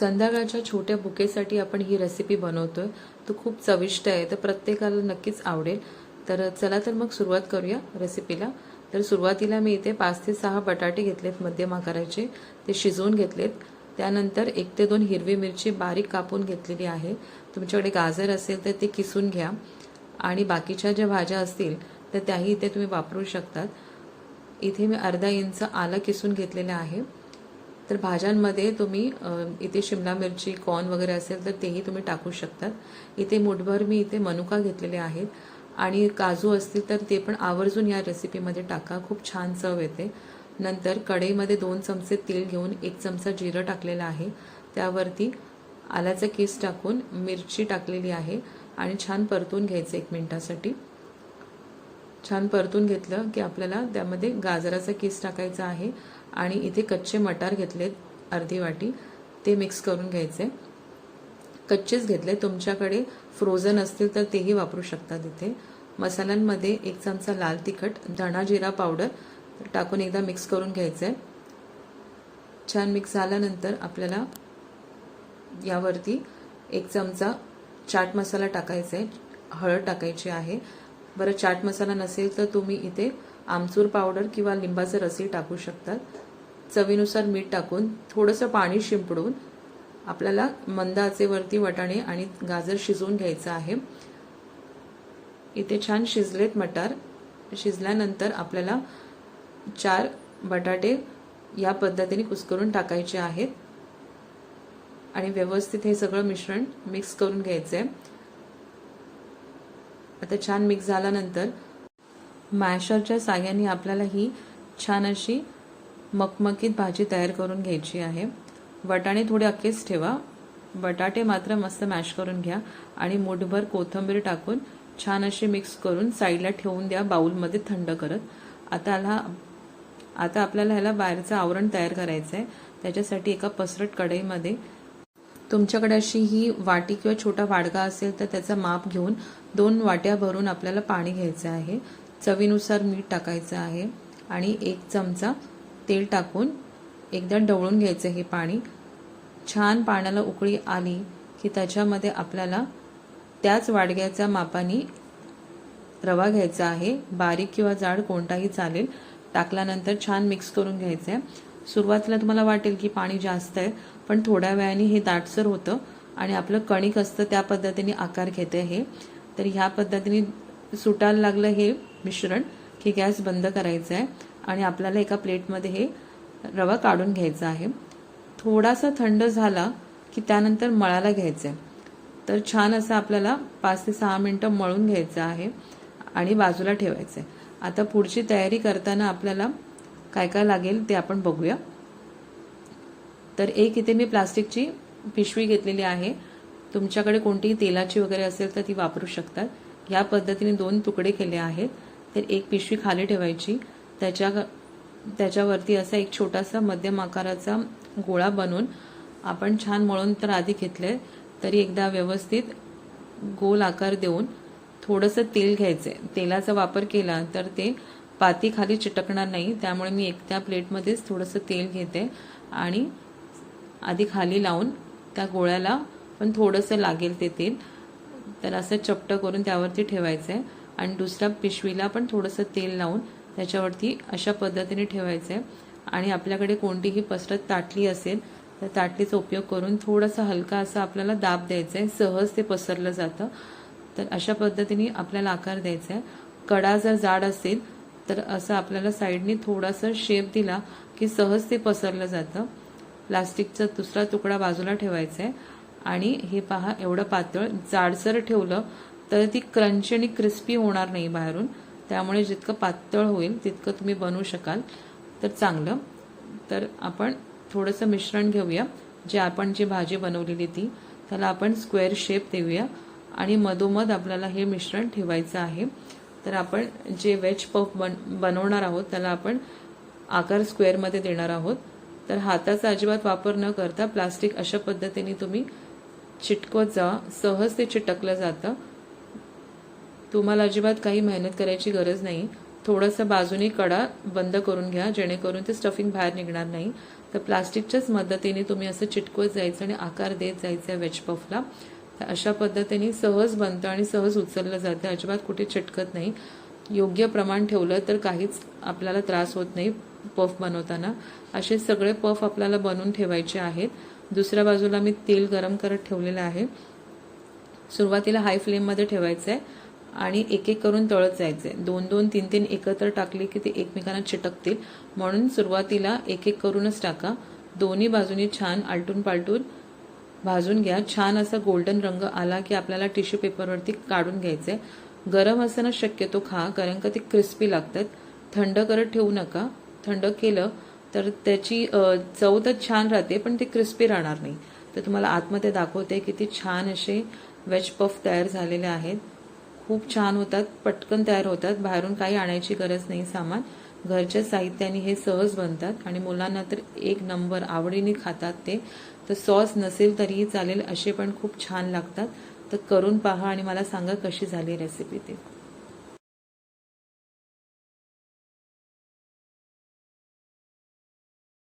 संध्याकाळच्या छोट्या बुकेसाठी आपण ही रेसिपी बनवतोय. तो खूप चविष्ट आहे तर प्रत्येकाला नक्कीच आवडेल. तर चला तर मग सुरुवात करूया रेसिपीला तर सुरुवातीला मी इथे पाच ते सहा बटाटे घेतलेत मध्यम आकाराचे. ते शिजवून घेतलेत. त्यानंतर एक ते दोन हिरवी मिरची बारीक कापून घेतलेली आहे. तुमच्याकडे गाजर असेल तर ते किसून घ्या. आणि बाकीच्या ज्या भाज्या असतील तर त्याही इथे तुम्ही वापरू शकतात. इथे मी अर्धा इंच आलं किसून घेतलेलं आहे. तर भाज्यांमध्ये तुम्ही इथे शिमला मिरची कॉर्न वगैरे असेल तर तेही तुम्ही टाकू शकतात. इथे मुठभर मी इथे मनुका घेतलेले आहेत. आणि काजू असतील तर ते पण आवर्जून या रेसिपीमध्ये टाका. खूप छान चव येते. नंतर कढईमध्ये दोन चमचे तेल घेऊन एक चमचा जिरं टाकलेलं आहे. त्यावरती आल्याचा केस टाकून मिरची टाकलेली आहे. आणि छान परतून घ्यायचं एक मिनिटासाठी. छान परतून घेतलं की आपल्याला त्यामध्ये गाजराचा केस टाकायचा आहे. आणि इथे कच्चे मटार घेतलेत अर्धी वाटी. ते मिक्स करून घ्यायचे. कच्चेच घेतले. तुमच्याकडे फ्रोझन असतील तर तेही वापरू शकतात इथे. मसाल्यांमध्ये एक चमचा लाल तिखट धणा जिरा पावडर टाकून एकदा मिक्स करून घ्यायचं. आहे छान मिक्स झाल्यानंतर आपल्याला यावरती एक चमचा चाट मसाला टाकायचा. आहे हळद टाकायची आहे. बरं चाट मसाला नसेल तर तुम्ही इथे आमचूर पावडर किंवा लिंबाचं रसही टाकू शकतात. चवीनुसार मीठ टाकून थोडंसं पाणी शिंपडून आपल्याला मंद आचेवरती वटाणे आणि गाजर शिजवून घ्यायचं आहे. इथे छान शिजलेत मटार. शिजल्यानंतर आपल्याला चार बटाटे या पद्धतीने कुस्करून टाकायचे आहेत. आणि व्यवस्थित हे सगळं मिश्रण मिक्स करून घ्यायचं आहे आता छान मिक्स झाल्यानंतर मॅशरच्या साह्याने आपल्याला ही छान अशी मकमकीत भाजी तयार करून घ्यायची आहे. वटाणे थोडे अक्केच ठेवा. बटाटे मात्र मस्त मॅश करून घ्या आणि मुठभर कोथिंबीर टाकून छान अशी मिक्स करून साईडला ठेवून द्या बाऊलमध्ये थंड करत. आता ह्याला आता आपल्याला ह्याला बाहेरचं आवरण तयार करायचं आहे त्याच्यासाठी एका पसरट कढईमध्ये तुमच्याकडे अशी ही वाटी किंवा छोटा वाडगा असेल तर त्याचा माप घेऊन दोन वाट्या भरून आपल्याला पाणी घ्यायचं आहे. चवीनुसार मीठ टाकायचं आहे आणि एक चमचा तेल टाकून एकदा ढवळून घ्यायचं हे पाणी. छान पाण्याला उकळी आली की त्याच्यामध्ये आपल्याला त्याच वाडग्याच्या मापाने रवा घ्यायचा आहे. बारीक किंवा जाड कोणताही चालेल. टाकल्यानंतर छान मिक्स करून घ्यायचं आहे सुरुवातीला तुम्हाला वाटेल की पाणी जास्त आहे पण थोड्या वेळाने हे दाटसर होतं आणि आपलं कणिक असतं त्या पद्धतीने आकार घेते हे. तर ह्या पद्धतीने सुटायला लागलं हे मिश्रण की गॅस बंद करायचा आहे आणि आपल्याला एका प्लेटमध्ये हे रवा काढून घ्यायचा आहे. थोडासा थंड झाला की त्यानंतर मळायला घ्यायचं आहे तर छान असं आपल्याला पाच ते सहा मिनटं मळून घ्यायचं आहे आणि बाजूला ठेवायचं आहे आता पुढची तयारी करताना आपल्याला काय काय लागेल ते आपण बघूया. तर एक इथे मी प्लास्टिकची पिशवी घेतलेली आहे. तुमच्याकडे कोणतीही तेलाची वगैरे असेल तर ती वापरू शकतात. ह्या पद्धतीने दोन तुकडे केले आहेत. तर एक पिशवी खाली ठेवायची त्याच्या त्याच्यावरती असा एक छोटासा मध्यम आकाराचा गोळा बनवून आपण छान मळून तर आधी घेतले तरी एकदा व्यवस्थित गोल आकार देऊन थोडंसं तेल घ्यायचं. आहे तेलाचा वापर केला तर ते पाती खाली चिटकणार नाही त्यामुळे मी एक त्या प्लेटमध्येच थोडंसं तेल घेते आणि आधी खाली लावून त्या गोळ्याला पण थोडंसं लागेल ते तेल तर असं चपटं करून त्यावरती ठेवायचं आहे आणि दुसऱ्या पिशवीला पण थोडंसं तेल लावून त्याच्यावरती अशा पद्धतीने ठेवायचं आहे आणि आपल्याकडे कोणतीही पसरत ताटली असेल तर ताटलीचा उपयोग करून थोडासा हलका असा आपल्याला दाब द्यायचा आहे सहज ते पसरलं जातं. तर अशा पद्धतीने आपल्याला आकार द्यायचा आहे कडा जर जाड असेल तर असं आपल्याला साईडने थोडासा शेप दिला की सहज ते पसरलं जातं. प्लास्टिकचा दुसरा तुकडा बाजूला ठेवायचा आहे आणि हे पहा एवढं पातळ जाडसर ठेवलं तर ती क्रंची आणि क्रिस्पी होणार नाही बाहेरून. त्यामुळे जितकं पातळ होईल तितकं तुम्ही बनवू शकाल. तर चांगलं. तर आपण थोडंसं मिश्रण घेऊया. जे आपण जी भाजी बनवलेली ती त्याला आपण स्क्वेअर शेप देऊया. आणि मधोमध आपल्याला हे मिश्रण ठेवायचं आहे. तर आपण जे वेज पफ बन बनवणार आहोत त्याला आपण आकार स्क्वेअरमध्ये देणार आहोत. तर हाताचा अजिबात वापर न करता प्लास्टिक अशा पद्धतीने तुम्ही चिटकवत जा. सहज ते चिटकलं जातं. तुम्हाला अजिबात काही मेहनत करायची गरज नाही. थोडंसं बाजूने कडा बंद करून घ्या जेणेकरून ते स्टफिंग बाहेर निघणार नाही. तर प्लास्टिकच्याच मदतीने तुम्ही असं चिटकवत जायचं आणि आकार देत जायचं आहे वेज पफला तर अशा पद्धतीने सहज बनतं आणि सहज उचललं जातं अजिबात कुठे चिटकत नाही. योग्य प्रमाण ठेवलं तर काहीच आपल्याला त्रास होत नाही पफ बनवताना. असे सगळे पफ आपल्याला बनवून ठेवायचे आहेत. दुसऱ्या बाजूला मी तेल गरम करत ठेवलेलं आहे. सुरुवातीला हाय फ्लेममध्ये ठेवायचं आहे आणि एक एक करून तळत जायचं. आहे दोन दोन तीन तीन एकत्र टाकले की ते एकमेकांना चिटकतील. म्हणून सुरुवातीला एक एक करूनच टाका. दोन्ही बाजूनी छान आलटून पालटून भाजून घ्या. छान असा गोल्डन रंग आला की आपल्याला टिश्यू पेपरवरती काढून घ्यायचं. आहे गरम असताना शक्यतो खा कारण का ते क्रिस्पी लागतात. थंड करत ठेवू नका. थंड केलं तर त्याची चव तर छान राहते पण ते क्रिस्पी राहणार नाही. तर तुम्हाला आतमध्ये दाखवते किती छान असे वेज पफ तयार झालेले आहेत. खूप छान होतात पटकन तयार होतात. बाहेरून काही आणायची गरज नाही सामान. घरच्या साहित्याने हे सहज बनतात आणि मुलांना तर एक नंबर आवडीने खातात ते. तर सॉस नसेल तरीही चालेल असे पण खूप छान लागतात. तर करून पहा आणि मला सांगा कशी झाली रेसिपी ते.